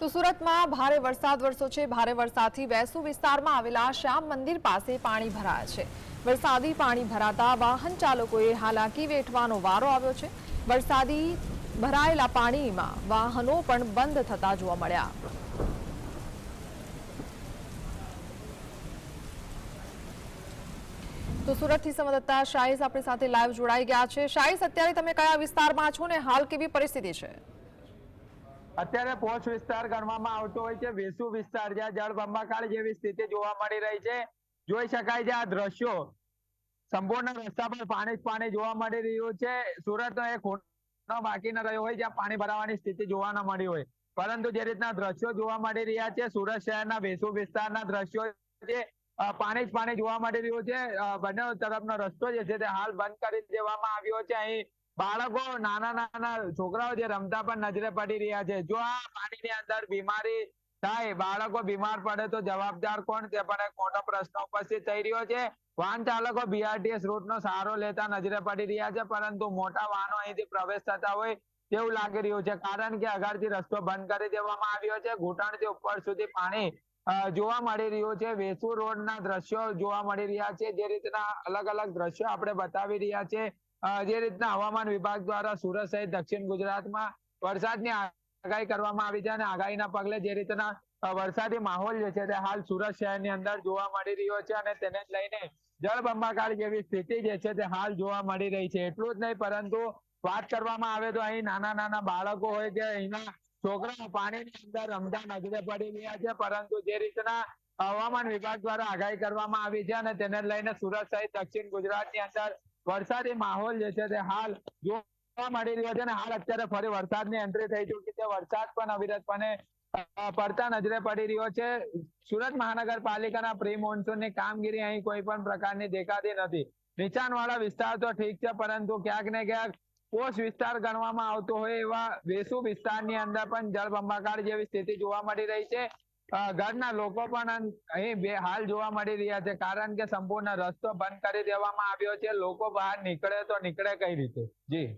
તો સુરતમાં ભારે વરસાદ વરસ્યો છે. ભારે વરસાદથી વેસુ વિસ્તારમાં આવેલા શ્યામ મંદિર પાસે પાણી ભરાયા છે. વરસાદી પાણી ભરાતા વાહન ચાલકોએ હાલાકી વેઠવાનો વારો આવ્યો છે. વરસાદી ભરાયેલા પાણીમાં વાહનો પણ બંધ થતા જોવા મળ્યા. તો સુરતથી સંવાદદાતા શાહીસ આપણી સાથે લાઈવ જોડાઈ ગયા છે. શાહીસ અત્યારે તમે કયા વિસ્તારમાં છો ને? હાલ કેવી પરિસ્થિતિ છે? અત્યારે પોચ વિસ્તાર ગણવામાં આવતો હોય છે. વેસુ વિસ્તાર જ્યાં જળબંબાકાર જેવી સ્થિતિ જોવા મળી રહી છે. જોઈ શકાય છે આ દ્રશ્યો સંપૂર્ણ રસ્તા પર પાણી જ પાણી જોવા મળી રહ્યું છે. સુરત એક ખૂણો બાકી ન રહ્યો હોય જ્યાં પાણી ભરાવાની સ્થિતિ જોવા ન મળી હોય. પરંતુ જે રીતના દ્રશ્યો જોવા મળી રહ્યા છે, સુરત શહેરના વેસુ વિસ્તારના દ્રશ્યો છે પાણી જ પાણી જોવા મળી રહ્યું છે. બંને તરફનો રસ્તો જે છે તે હાલ બંધ કરી દેવામાં આવ્યો છે. અહીં બાળકો, નાના નાના છોકરાઓ જે રમતા પણ નજરે પડી રહ્યા છે. જો આ પાણીની અંદર બીમારી થાય, બાળકો બીમાર પડે તો જવાબદાર કોણ તે પણ મોટો પ્રશ્ન ઉપસ્થિત થઈ રહ્યો છે. વાહન ચાલકો બીઆરટીએસ રૂટનો સહારો લેતા નજરે પડી રહ્યા છે, પરંતુ મોટા વાહનો અહીંથી પ્રવેશ થતા હોય તેવું લાગી રહ્યું છે. કારણ કે અગાડથી રસ્તો બંધ કરી દેવામાં આવ્યો છે. ઘૂંટણથી ઉપર સુધી પાણી જોવા મળી રહ્યું છે. વેસુ રોડ ના દ્રશ્યો જોવા મળી રહ્યા છે. જે રીતના અલગ અલગ દ્રશ્યો આપણે બતાવી રહ્યા છે. જે રીતના હવામાન વિભાગ દ્વારા સુરત સહિત દક્ષિણ ગુજરાતમાં વરસાદની આગાહી કરવામાં આવી છે અને આગાહીના પગલે જે રીતના વરસાદી માહોલ જે છે તે હાલ સુરત શહેરની અંદર જોવા મળી રહ્યો છે અને તેને લઈને જળબંબાકાર જેવી સ્થિતિ જે છે તે હાલ જોવા મળી રહી છે. એટલું જ નહીં, પરંતુ વાત કરવામાં આવે તો અહીં નાના નાના બાળકો હોય કે અહીંના છોકરાઓ પાણીની અંદર રમતા નજરે પડી રહ્યા છે, પરંતુ જે રીતના હવામાન વિભાગ દ્વારા આગાહી કરવામાં આવી છે અને તેને લઈને સુરત સહિત દક્ષિણ ગુજરાતની અંદર વરસાદી માહોલ જે છે તે હાલ જોવા મળી રહ્યો છે અને હાલ અત્યારે ફરી વરસાદની એન્ટ્રી થઈ ચુકી છે. વરસાદ પણ અવિરતપણે પડતા નજરે પડી રહ્યો છે. સુરત મહાનગરપાલિકાના પ્રી મોન્સૂનની કામગીરી અહીં કોઈ પણ પ્રકારની દેખાતી નથી. નીચાણવાળા વિસ્તાર તો ઠીક છે, પરંતુ ક્યાંક ને ક્યાંક પોષ વિસ્તાર ગણવામાં આવતો હોય એવા વેસુ વિસ્તારની અંદર પણ જળબંબાકાર જેવી સ્થિતિ જોવા મળી રહી છે. ઘરના લોકો પણ અહીં બે હાલ જોવા મળી રહ્યા છે. કારણ કે સંપૂર્ણ રસ્તો બંધ કરી દેવામાં આવ્યો છે. લોકો બહાર નીકળે તો નીકળે કઈ રીતે? જી.